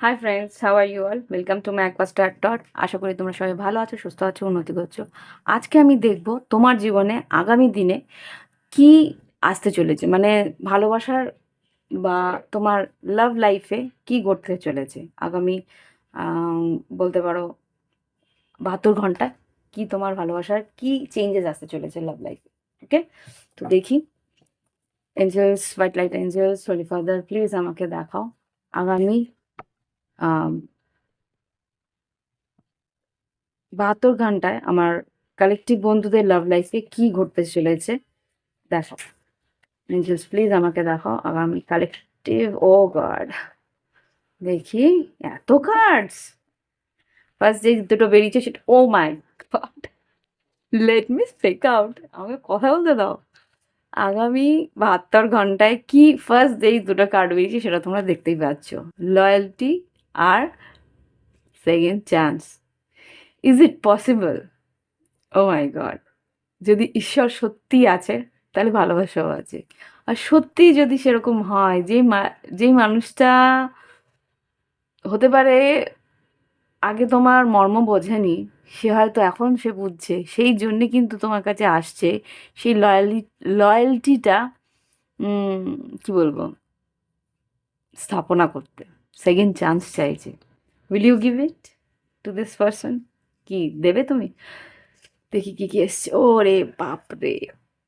Hi friends how are you all welcome to my Aquastar dot আশা করি তোমরা সবাই ভালো আছো, সুস্থ আছো, উন্নতি করছ। আজকে আমি দেখব তোমার জীবনে আগামী দিনে কি আসতে চলেছে মানে ভালোবাসার বা তোমার লাভ লাইফে কি ঘটতে চলেছে আগামী বলতে পারো বাহাত্তর ঘণ্টা কি তোমার ভালোবাসার কি চেঞ্জেস আসতে চলেছে লাভ লাইফে ওকে তো দেখি। Angels white light angels holy father please আমাকে দেখাও। আগামী বাহাত্তর ঘন্টায় আমার কালেকটিভ বন্ধুদের লাভ লাইফে কি ঘটতে চলেছে দেখো এঞ্জেলস প্লিজ আমাকে দেখো আগামী কালেকটিভ ও গড দেখি, এত কার্ডস ফার্স্ট যে দুটো বেরিয়েছে সেটা, ও my god let me speak out আমাকে কথা বলতে দাও। আগামী বাহাত্তর ঘন্টায় কি ফার্স্ট যেই দুটো কার্ড বেরিয়েছে সেটা তোমরা দেখতেই পাচ্ছ। Loyalty R second chance is it possible oh my god যদি ঈশ্বর সত্যি আছে, তাহলে ভালোবাসাও আছে। আর সত্যি যদি সেরকম হয়, যে মা- যেই মানুষটা হতে পারে আগে তোমার মর্ম বোঝেনি, সে হয়তো এখন সে বুঝছে, সেই জন্যে কিন্তু তোমার কাছে আসছে, সেই লয়ালি লয়্যালটিটা কি বলব, স্থাপনা করতে। সেকেন্ড চান্স চাইছে। Will you give it to this person কি, দেবে তুমি? দেখি কি কি এসছে। ও রে বাপ রে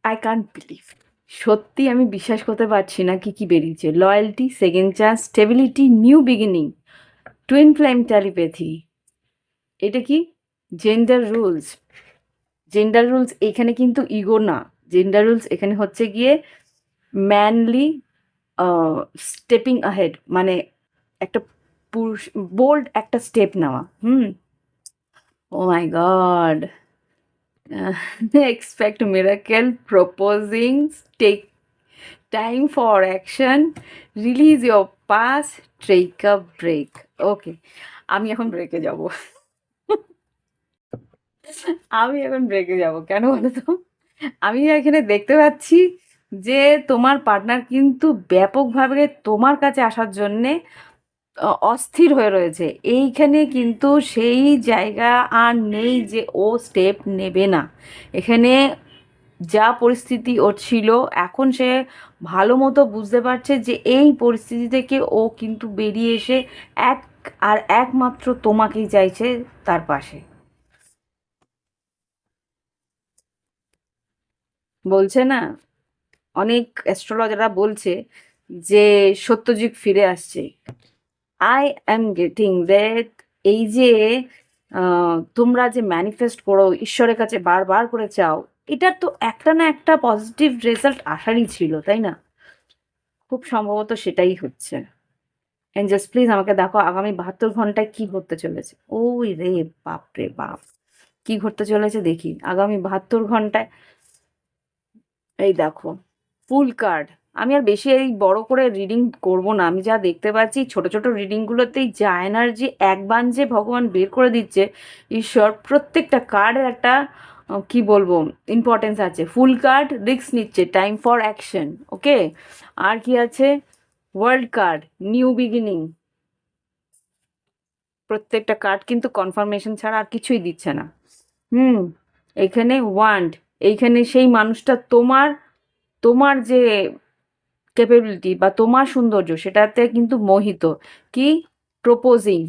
আই কান্ট বিলিভ সত্যি আমি বিশ্বাস করতে পারছি না কি কি বেরিয়েছে। Loyalty second chance stability new beginning twin flame telepathy এটা কি? জেন্ডার রুলস জেন্ডার রুলস এখানে কিন্তু ইগো না। জেন্ডার রুলস এখানে হচ্ছে গিয়ে ম্যানলি স্টেপিং আহেড মানে একটা পুরুষ বোল্ড একটা স্টেপ নেওয়া। Hmm? O my god expect miracle, proposing take time for action, release your past, take a break okay আমি এখন ব্রেকে যাব। আমি এখন ব্রেকে যাব, কেন বলো তো? আমি এখানে দেখতে পাচ্ছি যে তোমার পার্টনার কিন্তু ব্যাপকভাবে তোমার কাছে আসার জন্যে অস্থির হয়ে রয়েছে। এইখানে কিন্তু সেই জায়গা আর নেই যে ও স্টেপ নেবে না। এখানে যা পরিস্থিতি ওর ছিল, এখন সে ভালো মতো বুঝতে পারছে যে এই পরিস্থিতি থেকে ও কিন্তু বেরিয়ে এসে এক আর একমাত্র তোমাকেই চাইছে তার পাশে। বলছে না, অনেক অ্যাস্ট্রোলজাররা বলছে যে সত্যযুগ ফিরে আসছে। আই অ্যাম গেটিং দ্যাট এই যে তোমরা যে ম্যানিফেস্ট করো, ঈশ্বরের কাছে বারবার করে চাও এটার তো একটা না একটা পজিটিভ রেজাল্ট আসারই ছিল, তাই না? খুব সম্ভবত সেটাই হচ্ছে। এঞ্জেলস প্লিজ আমাকে দেখো, আগামী বাহাত্তর ঘন্টায় কি ঘটতে চলেছে। ওই রে বাপ রে বাপ, কি ঘটতে চলেছে দেখি। আগামী বাহাত্তর ঘন্টায়, এই দেখো ফুল কার্ড আমি আর বেশি এই বড় করে রিডিং করব না। আমি যা দেখতে পাচ্ছি, ছোট ছোট রিডিংগুলোতেই যা এনার্জি এক যে ভগবান বের করে দিচ্ছে, ঈশ্বর, প্রত্যেকটা কার্ডের একটা কি বলব? ইম্পর্টেন্স আছে। ফুল কার্ড রিস্ক নিচ্ছে। টাইম ফর অ্যাকশন ওকে আর কি আছে? ওয়ার্ল্ড কার্ড নিউ বিগিনিং প্রত্যেকটা কার্ড কিন্তু কনফার্মেশন ছাড়া আর কিছুই দিচ্ছে না। হুম, এখানে ওয়ান্ড এইখানে সেই মানুষটা তোমার তোমার যে ক্যাপাবিলিটি বা তোমার সৌন্দর্য, সেটাতে কিন্তু মোহিত। কি? প্রপোজিং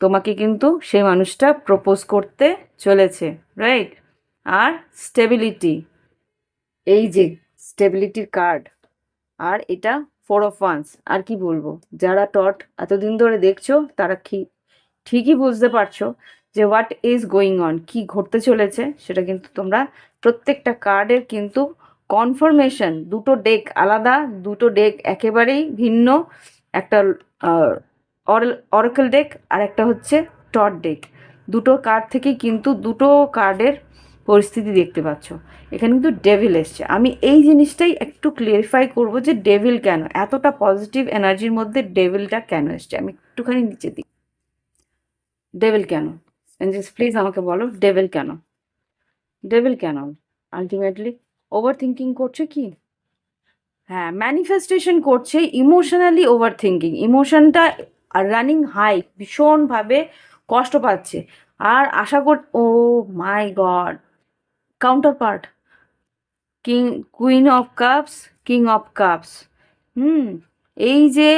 তোমাকে কিন্তু সেই মানুষটা প্রপোজ করতে চলেছে রাইট আর স্টেবিলিটি এই যে স্টেবিলিটির কার্ড আর এটা ফোর অফ ওয়ান্স আর কি বলব? যারা টট এতদিন ধরে দেখছ, তারা কি, ঠিকই বুঝতে পারছ যে হোয়াট ইজ গোয়িং অন কি ঘটতে চলেছে, সেটা কিন্তু তোমরা প্রত্যেকটা কার্ডের কিন্তু কনফার্মেশন দুটো ডেক আলাদা, দুটো ডেক একেবারেই ভিন্ন, একটা অরকেল ডেক আর একটা হচ্ছে টট ডেক দুটো কার্ড থেকেই কিন্তু দুটো কার্ডের পরিস্থিতি দেখতে পাচ্ছ। এখানে কিন্তু ডেভিল এসছে। আমি এই জিনিসটাই একটু ক্লিয়ারিফাই করব যে ডেভিল কেন? এতটা পজিটিভ এনার্জির মধ্যে ডেভিলটা কেন এসছে? আমি একটুখানি নিচে দিই। ডেভিল কেন? এঞ্জেলস প্লিজ আমাকে বলো ডেভিল কেন? ডেভিল কেন? আলটিমেটলি ওভার থিঙ্কিং করছে কি? হ্যাঁ ম্যানিফেস্টেশন করছে ইমোশনালি ওভার থিঙ্কিং ইমোশনটা রানিং হাই ভীষণভাবে কষ্ট পাচ্ছে। আর আশা কর ও my god counterpart king queen of cups king of cups hmm এই যে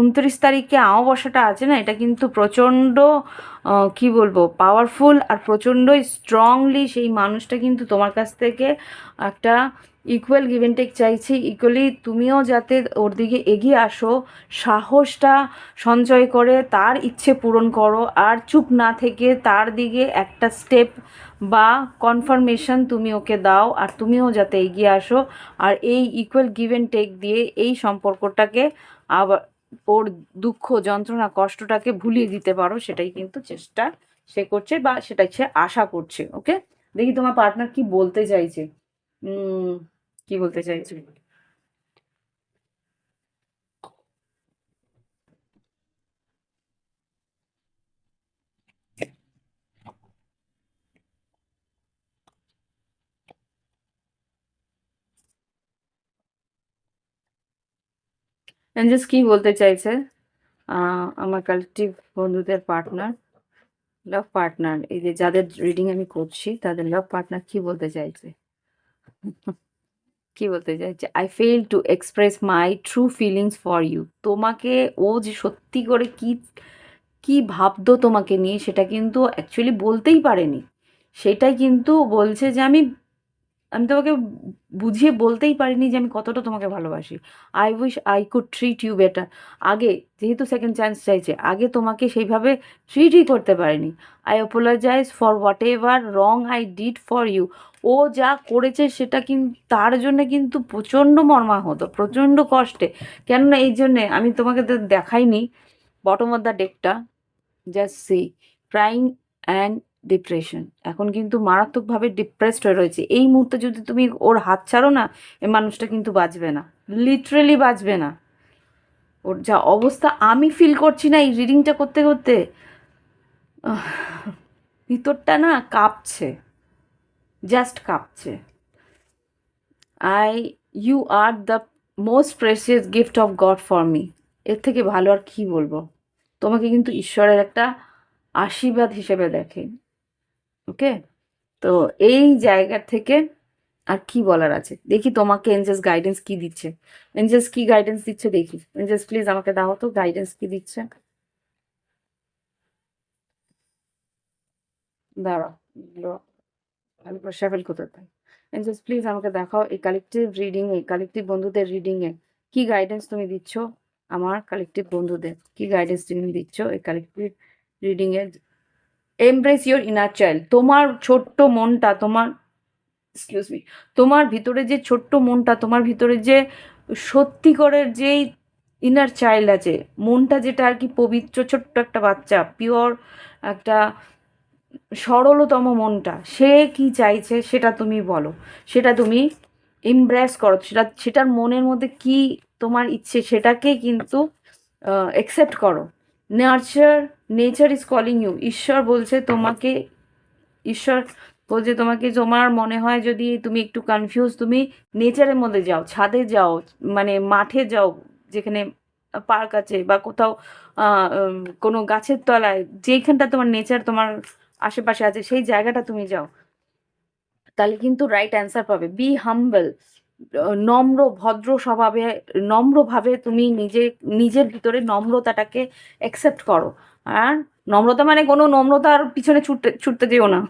উনত্রিশ তারিখে আমাবস্যাটা আছে না, এটা কিন্তু প্রচণ্ড কি বলব পাওয়ারফুল আর প্রচণ্ড স্ট্রংলি সেই মানুষটা কিন্তু তোমার কাছ থেকে একটা ইকুয়াল গিভ অ্যান্ড টেক চাইছে। ইকুয়ালি তুমিও যাতে ওর দিকে এগিয়ে আসো, সাহসটা সঞ্চয় করে, তার ইচ্ছে পূরণ করো, আর চুপ না থেকে তার দিকে একটা স্টেপ বা কনফার্মেশন তুমি ওকে দাও আর তুমিও যাতে এগিয়ে আসো আর এই ইকুয়াল গিভ অ্যান্ড টেক দিয়ে এই সম্পর্কটাকে আবার ওর দুঃখ, যন্ত্রণা, কষ্টটাকে ভুলিয়ে দিতে পারো, সেটাই কিন্তু চেষ্টা সে করছে বা সেটাই সে আশা করছে ওকে দেখি তোমার পার্টনার কি বলতে চাইছে। কি বলতে চাইছে? এঞ্জেলস কি বলতে চাইছে? আমার কালেকটিভ বন্ধুদের পার্টনার লাভ পার্টনার এই যে যাদের রিডিং আমি করছি, তাদের লাভ পার্টনার কি বলতে চাইছে? কি বলতে চাইছে? I fail to express my true feelings for you তোমাকে ও যে সত্যি করে কি কি ভাবতো তোমাকে নিয়ে, সেটা কিন্তু অ্যাকচুয়ালি বলতেই পারেনি। সেটাই কিন্তু বলছে যে আমি আমি তোমাকে বুঝিয়ে বলতেই পারিনি যে আমি কতটা তোমাকে ভালোবাসি। I wish I could treat you better আগে যেহেতু সেকেন্ড চান্স চাইছে, আগে তোমাকে সেইভাবে ট্রিটই করতে পারিনি। I apologize for whatever wrong I did for you ও যা করেছে সেটা কিন্তু তার জন্য কিন্তু প্রচণ্ড মর্মাহত, প্রচণ্ড কষ্টে। কেননা এই জন্যে আমি তোমাকে তো দেখাইনি bottom of the ডেকটা just see crying and depression এখন কিন্তু মারাত্মকভাবে ডিপ্রেসড হয়ে রয়েছে। এই মুহূর্তে যদি তুমি ওর হাত ছাড়ো না, এ মানুষটা কিন্তু বাঁচবে না। লিটারেলি বাঁচবে না। ওর যা অবস্থা, আমি ফিল করছি না এই রিডিংটা করতে করতে। ভিতরটা না কাঁপছে। জাস্ট কাঁপছে। I you are the most precious gift of god for me এর থেকে ভালো আর কি বলব? তোমাকে কিন্তু ঈশ্বরের একটা আশীর্বাদ হিসেবে দেখে। ওকে? তো এই জায়গা থেকে আর কি বলার আছে? দেখি তোমাকে এঞ্জেলস গাইডেন্স কি দিচ্ছে। এঞ্জেলস কি গাইডেন্স দিচ্ছে দেখি। এঞ্জেলস প্লিজ আমাকে দাও তো গাইডেন্স কি দিচ্ছে। দাঁড়াও করে শাফেল করতে এঞ্জেলস প্লিজ আমাকে দেখাও এই কালেকটিভ রিডিং এ কালেকটিভ বন্ধুদের রিডিং এ, কি গাইডেন্স তুমি দিচ্ছ? আমার কালেকটিভ বন্ধুদের, কি গাইডেন্স তুমি দিচ্ছ এই কালেকটিভ রিডিং এ? এমব্রেস ইওর ইনার চাইল্ড তোমার ছোট্ট মনটা, তোমার এক্সকিউজ মি তোমার ভিতরে যে ছোট্ট মনটা, তোমার ভিতরে যে সত্যিকরের যেই ইনার চাইল্ড আছে, মনটা যেটা আর কি পবিত্র ছোট্ট একটা বাচ্চা পিওর একটা সরলতম মনটা, সে কি চাইছে সেটা তুমি বলো। সেটা তুমি ইমব্রেস করো। সেটা, সেটার মনের মধ্যে কি তোমার ইচ্ছে সেটাকে কিন্তু অ্যাকসেপ্ট করো। Nurture nature is calling you ঈশ্বর বলছে তোমাকে, ঈশ্বর বলছে তোমাকে, তোমার মনে হয় যদি তুমি একটু কনফিউজ তুমি নেচারের মধ্যে যাও, ছাদে যাও মানে মাঠে যাও, যেখানে পার্ক আছে বা কোথাও কোনো গাছের তলায় যেখানটা তোমার নেচার তোমার আশেপাশে আছে, সেই জায়গাটা তুমি যাও। তাহলে কিন্তু রাইট অ্যান্সার পাবে। বি হাম্বল নম্র, ভদ্র স্বভাবে, নম্রভাবে তুমি নিজে, নিজের ভিতরে নম্রতাটাকে অ্যাকসেপ্ট করো। আর নম্রতা মানে কোনো নম্রতার পিছনে ছুটতে ছুটতে যেও না।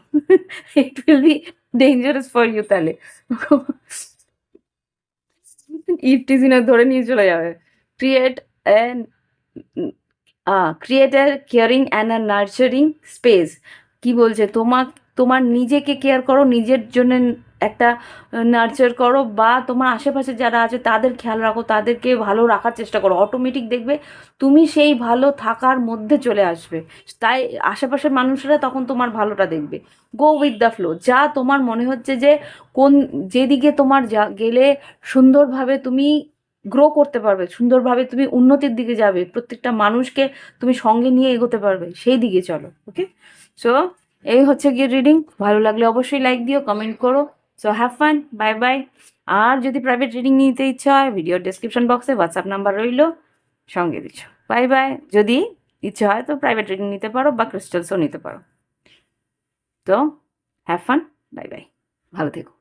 It will be dangerous for you তাহলে। ইফটিজিনে ধরে নিয়ে চলে যাবে। Create create a caring and a nurturing space কি বলছে? তোমার তোমার নিজেকে কেয়ার করো, নিজের জন্য একটা নার্চার করো বা তোমার আশেপাশে যারা আছে তাদের খেয়াল রাখো, তাদেরকে ভালো রাখার চেষ্টা করো। অটোমেটিক দেখবে তুমি সেই ভালো থাকার মধ্যে চলে আসবে। তাই আশেপাশের মানুষরা তখন তোমার ভালোটা দেখবে। গো উইথ দ্য ফ্লো যা তোমার মনে হচ্ছে যে কোন, যেদিকে তোমার যা, গেলে সুন্দরভাবে তুমি গ্রো করতে পারবে, সুন্দরভাবে তুমি উন্নতির দিকে যাবে, প্রত্যেকটা মানুষকে তুমি সঙ্গে নিয়ে এগোতে পারবে, সেই দিকে চলো ওকে সো এই হচ্ছে গিয়ে রিডিং ভালো লাগলে অবশ্যই লাইক দিও কমেন্ট করো। So have fun bye bye আর যদি প্রাইভেট রিডিং নিতে ইচ্ছা হয় ভিডিও ডিসক্রিপশন বক্সে হোয়াটসঅ্যাপ নাম্বার রইল, সঙ্গে দিচ্ছ। বাই বাই যদি ইচ্ছে হয় তো প্রাইভেট রিডিং নিতে পারো বা ক্রিস্টালসও নিতে পারো। তো হ্যাভ ফান বাই বাই ভালো থেকো।